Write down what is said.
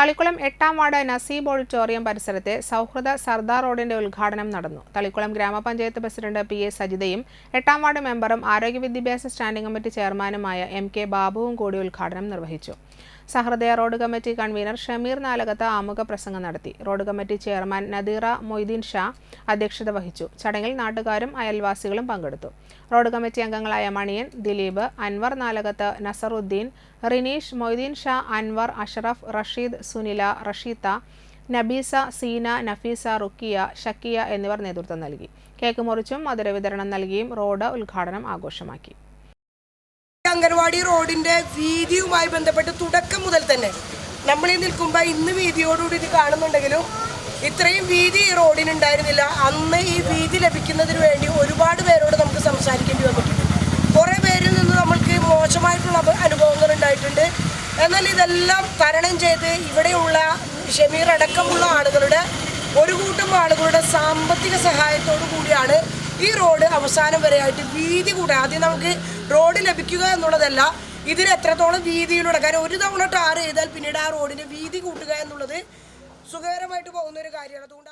തളിക്കുളം എട്ടാം വാർഡ് നസീബ് ഓഡിറ്റോറിയം പരിസരത്തെ സൗഹൃദ സർദാർ റോഡിന്റെ ഉദ്ഘാടനം നടന്നു. തളിക്കുളം ഗ്രാമപഞ്ചായത്ത് പ്രസിഡന്റ് പി എ സജിതയും എട്ടാം വാർഡ് മെമ്പറും ആരോഗ്യ വിദ്യാഭ്യാസ സ്റ്റാൻഡിംഗ് കമ്മിറ്റി ചെയർമാനുമായ എം കെ ബാബുവും കൂടി ഉദ്ഘാടനം നിർവഹിച്ചു. സഹൃദയ road committee convener Shameer Nalakath ആമുഖ പ്രസംഗം നടത്തി. Road committee chairman Nadeera Moideen Shah അധ്യക്ഷത വഹിച്ചു. ചടങ്ങിൽ നാട്ടുകാരും അയൽവാസികളും പങ്കെടുത്തു. റോഡ് കമ്മിറ്റി അംഗങ്ങളായ മണിയൻ ദിലീപ് അൻവർ നാലകത്ത് നസറുദ്ദീൻ റിനീഷ് മൊയ്തീൻ ഷാ അൻവർ അഷറഫ് റഷീദ് സുനില റഷീത്ത നബീസ സീന നഫീസ റുക്കിയ ഷക്കിയ എന്നിവർ നേതൃത്വം നൽകി. കേക്ക് മുറിച്ചും മധുര വിതരണം നൽകിയും റോഡ് ഉദ്ഘാടനം ആഘോഷമാക്കി. അംഗൻവാടി റോഡിന്റെ വീതിയുമായി ബന്ധപ്പെട്ട് തുടക്കം മുതൽ തന്നെ നമ്മൾ ഈ നിൽക്കുമ്പോൾ ഇന്ന് വീതിയോടുകൂടി ഇത് കാണുന്നുണ്ടെങ്കിലും ഇത്രയും വീതി ഈ റോഡിനുണ്ടായിരുന്നില്ല. അന്ന് എന്നാൽ ഇതെല്ലാം തരണം ചെയ്ത് ഇവിടെയുള്ള ഷമീർ അടക്കമുള്ള ആളുകളുടെ ഒരു കൂട്ടം ആളുകളുടെ സാമ്പത്തിക സഹായത്തോടു കൂടിയാണ് ഈ റോഡ് അവസാനം വരെയായിട്ട് വീതി കൂട്ടുക. ആദ്യം നമുക്ക് റോഡ് ലഭിക്കുക എന്നുള്ളതല്ല ഇതിന് എത്രത്തോളം വീതിയിലൂടെ കാരണം ഒരു തവണ ടാർ ചെയ്താൽ പിന്നീട് ആ റോഡിന് വീതി കൂട്ടുക എന്നുള്ളത് സുഖകരമായിട്ട് പോകുന്ന ഒരു കാര്യമാണ്. അതുകൊണ്ട്